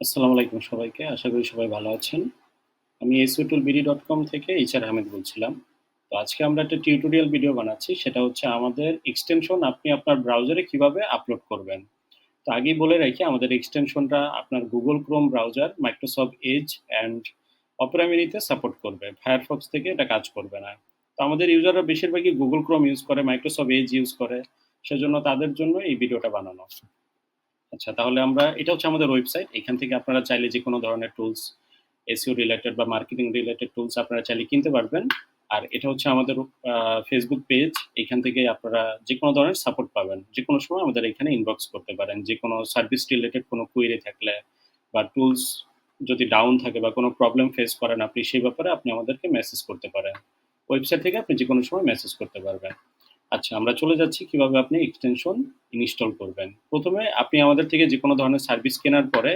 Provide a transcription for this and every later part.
আসসালামু আলাইকুম সবাইকে। আশা করি সবাই ভালো আছেন। আমি এসইউটুলবিডি ডট কম থেকে এইচআর আহমেদ বলছিলাম। তো আজকে আমরা একটা টিউটোরিয়াল ভিডিও বানাচ্ছি। সেটা হচ্ছে আমাদের এক্সটেনশন আপনি আপনার ব্রাউজারে কীভাবে আপলোড করবেন। তো আগেই বলে রাখি আমাদের এক্সটেনশনটা আপনার Google Chrome browser, Microsoft Edge and Mini-তে support করবে। Firefox থেকে এটা কাজ করবে না। তো আমাদের ইউজাররা বেশিরভাগই গুগল ক্রোম ইউজ করে, মাইক্রোসফট এজ ইউজ করে। সেজন্য তাদের জন্য এই ভিডিওটা বানানো। আচ্ছা তাহলে আমরা, এটা হচ্ছে আমাদের ওয়েবসাইট। এখান থেকে আপনারা চাইলে যেকোনো ধরনের টুলস এসইও রিলেটেড বা মার্কেটিং রিলেটেড টুলস আপনারা চাইলে কিনতে পারবেন। আর এটা হচ্ছে আমাদের ফেসবুক পেজ। এখান থেকে আপনারা যেকোনো ধরনের সাপোর্ট পাবেন। যেকোনো সময় আমাদের এখানে ইনবক্স করতে পারেন। যেকোনো সার্ভিস রিলেটেড কোনো কুয়েরি থাকলে বা টুলস যদি ডাউন থাকে বা কোনো প্রবলেম ফেস করেন আপনি, সেই ব্যাপারে আপনি আমাদেরকে মেসেজ করতে পারেন। ওয়েবসাইট থেকে আপনি যেকোনো সময় মেসেজ করতে পারবেন। আচ্ছা আমরা চলে যাচ্ছি কীভাবে আপনি এক্সটেনশন ইনস্টল করবেন। প্রথমে আপনি আমাদের থেকে যেকোনো ধরনের সার্ভিস কেনার পরে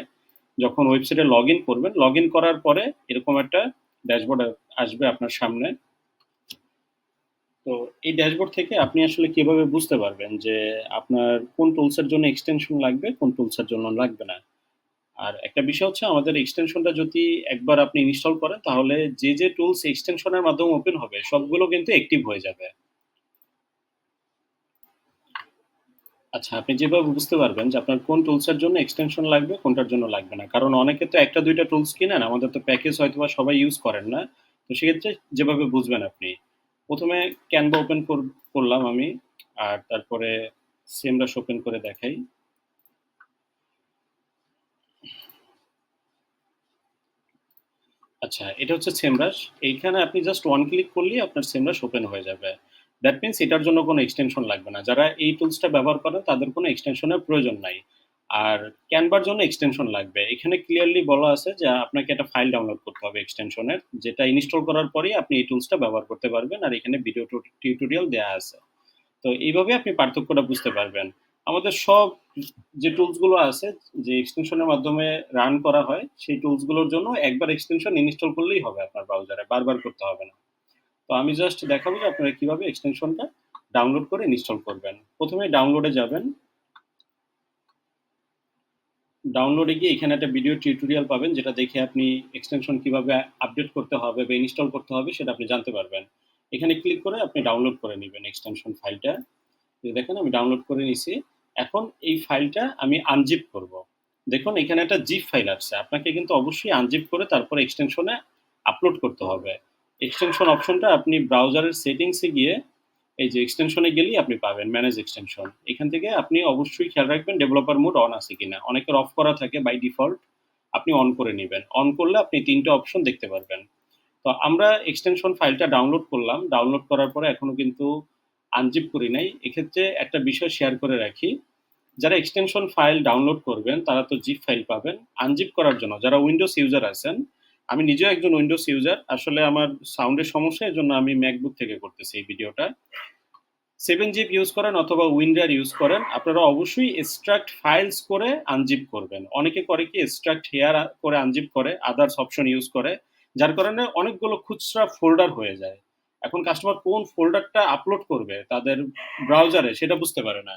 যখন ওয়েবসাইটে লগ ইন করবেন, লগ ইন করার পরে এরকম একটা ড্যাশবোর্ড আসবে আপনার সামনে। তো এই ড্যাশবোর্ড থেকে আপনি আসলে কীভাবে বুঝতে পারবেন যে আপনার কোন টুলসের জন্য এক্সটেনশন লাগবে, কোন টুলসের জন্য লাগবে না। আর একটা বিষয় হচ্ছে আমাদের এক্সটেনশনটা যদি একবার আপনি ইনস্টল করেন তাহলে যে, যে টুলস এক্সটেনশনের মাধ্যমে ওপেন হবে সবগুলো কিন্তু অ্যাক্টিভ হয়ে যাবে। আচ্ছা, আপনি যেভাবে বুঝতে পারবেন যে আপনার কোন টুলসের জন্য এক্সটেনশন লাগবে, কোনটার জন্য লাগবে না। কারণ অনেকে তো একটা দুইটা টুলস কিনেন, আমাদের তো প্যাকেজ হয়তোবা সবাই ইউজ করেন না। তো সেক্ষেত্রে যেভাবে বুঝবেন আপনি। প্রথমে ক্যানভা ওপেন কর করলাম আমি। আর তারপরে সেমরাশ ওপেন করে দেখাই। আচ্ছা, এটা হচ্ছে সেমরাশ। এইখানে আপনি জাস্ট ওয়ান ক্লিক করলেই আপনার সেমরাশ ওপেন হয়ে যাবে। দ্যাট মিনস এটার জন্য কোনো এক্সটেনশন লাগবে না। যারা এই টুলসটা ব্যবহার করেন তাদের কোনো এক্সটেনশনের প্রয়োজন নাই। আর Canva র জন্য এক্সটেনশন লাগবে। এখানে ক্লিয়ারলি বলা আছে যে আপনাকে একটা ফাইল ডাউনলোড করতে হবে এক্সটেনশনের। যেটা ইনস্টল করার পরেই আপনি এই টুলসটা ব্যবহার করতে পারবেন। আর এখানে ভিডিও টিউটোরিয়াল দেয়া আছে। তো এইভাবে আপনি পার্থক্যটা বুঝতে পারবেন। আমাদের সব যে টুলসগুলো আছে যে এক্সটেনশনের মাধ্যমে রান করা হয়, সেই টুলসগুলোর জন্য একবার এক্সটেনশন ইনস্টল করলেই হবে আপনার ব্রাউজারে। বারবার করতে হবে না। তো আমি জাস্ট দেখাবো যে আপনারা কীভাবে এক্সটেনশনটা ডাউনলোড করে ইনস্টল করবেন। প্রথমে ডাউনলোডে যাবেন। ডাউনলোডে গিয়ে এখানে একটা ভিডিও টিউটোরিয়াল পাবেন, যেটা দেখে আপনি এক্সটেনশন কীভাবে আপডেট করতে হবে বা ইনস্টল করতে হবে সেটা আপনি জানতে পারবেন। এখানে ক্লিক করে আপনি ডাউনলোড করে নেবেন এক্সটেনশন ফাইলটা। দেখেন, আমি ডাউনলোড করে নিছি। এখন এই ফাইলটা আমি আনজিপ করব। দেখুন, এখানে একটা জিপ ফাইল আছে আপনাকে কিন্তু অবশ্যই আনজিপ করে তারপরে এক্সটেনশনে আপলোড করতে হবে। এক্সটেনশন অপশনটা আপনি ব্রাউজারের সেটিংস গিয়ে এই যে এক্সটেনশনে গেলেই আপনি পাবেন ম্যানেজ এক্সটেনশন। এখান থেকে আপনি অবশ্যই খেয়াল রাখবেন ডেভেলপার মোড অন আছে কিনা। অনেকের অফ করা থাকে বাই ডিফল্ট। আপনি অন করে নেবেন অন করলে আপনি ৩ টা অপশন দেখতে পারবেন। তো আমরা এক্সটেনশন ফাইলটা ডাউনলোড করলাম। ডাউনলোড করার পরে এখনও কিন্তু আনজিপ করি নাই। এক্ষেত্রে একটা বিষয় শেয়ার করে রাখি। যারা এক্সটেনশন ফাইল ডাউনলোড করবেন তারা তো জিপ ফাইল পাবেন। আনজিপ করার জন্য যারা উইন্ডোজ ইউজার আছেন, আমি নিজেও একজন উইন্ডোজ ইউজার। আসলে আমার সাউন্ডের সমস্যা জন্য আমি ম্যাকবুক থেকে করতেছি এই ভিডিওটা। সেভেন জিপ ইউজ করেন অথবা উইন্ডার ইউজ করেন, আপনারা অবশ্যই এক্সট্রাক্ট ফাইলস করে আনজিপ করবেন। অনেকে করে কি এক্সট্রাক্ট হেয়ার করে আনজিপ করে, আদার্স অপশন ইউজ করে। যার কারণে অনেকগুলো খুচরা ফোল্ডার হয়ে যায়। এখন কাস্টমার কোন ফোল্ডারটা আপলোড করবে তাদের ব্রাউজারে সেটা বুঝতে পারে না।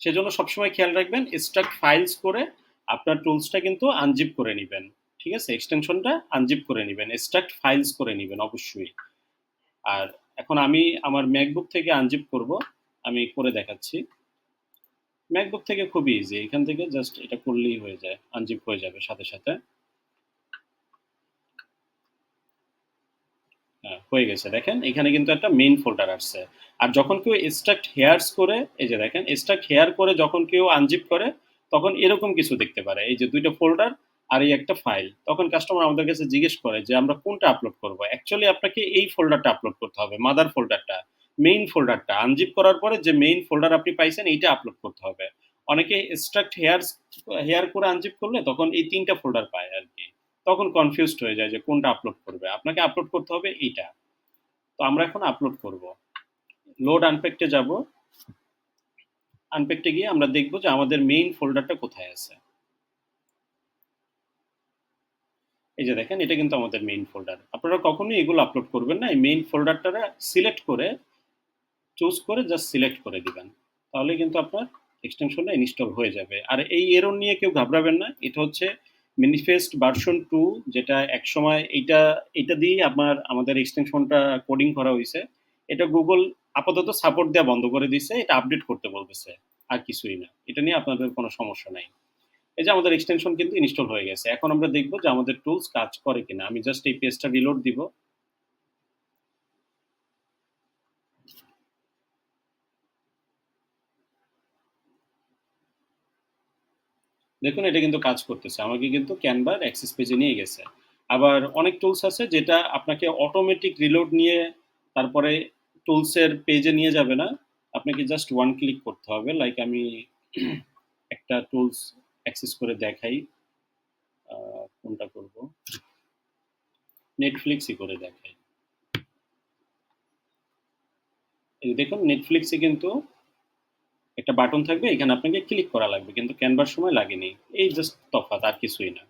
সেজন্য সবসময় খেয়াল রাখবেন এক্সট্রাক্ট ফাইলস করে আপনার টুলসটা কিন্তু আনজিপ করে নিবেন। ঠিক আছে? এক্সটেনশনটা আনজিপ করে নিবেন। এক্সট্রাক্ট ফাইলস করে নিবেন অবশ্যই। আর এখন আমি আমার ম্যাকবুক থেকে আনজিপ করব। আমি করে দেখাচ্ছি। ম্যাকবুক থেকে খুবই ইজি। এখান থেকে জাস্ট এটা করলেই হয়ে যায়। আনজিপ হয়ে যাবে সাথে, সাথে। হ্যাঁ, হয়ে গেছে দেখেন এখানে কিন্তু একটা মেইন ফোল্ডার আসছে। আর যখন কেউ এক্সট্রাক্ট হেয়ারস করে এই যে দেখেন এক্সট্রাক্ট হেয়ার করে যখন কেউ আনজিপ করে তখন এরকম কিছু দেখতে পারে। এই যে দুইটা ফোল্ডার আর এই একটা ফাইল। তখন কাস্টমার আমাদের কাছে জিজ্ঞেস করে যে আমরা কোনটা আপলোড করব। অ্যাকচুয়ালি আপনাকে এই ফোল্ডারটা আপলোড করতে হবে। মাদার ফোল্ডারটা, মেইন ফোল্ডারটা। আনজিপ করার পরে যে মেইন ফোল্ডার আপনি পাইছেন এইটা আপলোড করতে হবে। অনেকে এক্সট্রাক্ট হেয়ার হেয়ার করে আনজিপ করলে তখন এই ৩ টা ফোল্ডার পায় আর কি তখন কনফিউজড হয়ে যায় যে কোনটা আপলোড করবে। আপনাকে আপলোড করতে হবে এইটা। তো আমরা এখন আপলোড করব। লোড আনপ্যাকড এ যাব। আনপ্যাকড এ গিয়ে আমরা দেখব যে আমাদের মেইন ফোল্ডারটা কোথায় আছে। এই যে দেখেন, এটা কিন্তু আমাদের মেইন ফোল্ডার। আপনারা কখনোই এগুলো আপলোড করবেন না। এই মেইন ফোল্ডারটা সিলেক্ট করে চুজ করে জাস্ট সিলেক্ট করে দিবেন। তাহলেই কিন্তু আপনার এক্সটেনশনটা ইনস্টল হয়ে যাবে আর এই এরর নিয়ে কেউ ঘাবড়াবেন না এটা হচ্ছে মিনিফেস্ট ভার্সন টু যেটা একসময় এইটা এটা দিয়েই আপনার, আমাদের এক্সটেনশনটা কোডিং করা হয়েছে এটা গুগল আপাতত সাপোর্ট দেওয়া বন্ধ করে দিয়েছে, এটা আপডেট করতে বলতেছে, আর কিছুই না। এটা নিয়ে আপনাদের কোনো সমস্যা নাই। এই যে আমাদের এক্সটেনশন কিন্তু ইনস্টল হয়ে গেছে। এখন আমরা দেখব যে আমাদের টুলস কাজ করে কিনা। আমি জাস্ট এই পেজটা রিলোড দিব। দেখুন, এটা কিন্তু কাজ করতেছে। আমাকে কিন্তু ক্যানভার অ্যাক্সেস পেজে নিয়ে গেছে। আবার অনেক টুলস আছে যেটা আপনাকে অটোমেটিক রিলোড নিয়ে তারপরে টুলসের পেজে নিয়ে যাবে না। আপনাকে জাস্ট ওয়ান ক্লিক করতে হবে। লাইক আমি একটা টুলস অ্যাক্সেস করে দেখাই। কোনটা করব? নেটফ্লিক্সই করে দেখাই। দেখুন নেটফ্লিক্সে কিন্তু একটা বাটন থাকবে। এখানে আপনাকে ক্লিক করা লাগবে। কিন্তু ক্যানভার সময় লাগেনি। এই জাস্ট তফাৎ, আর কিছুই না।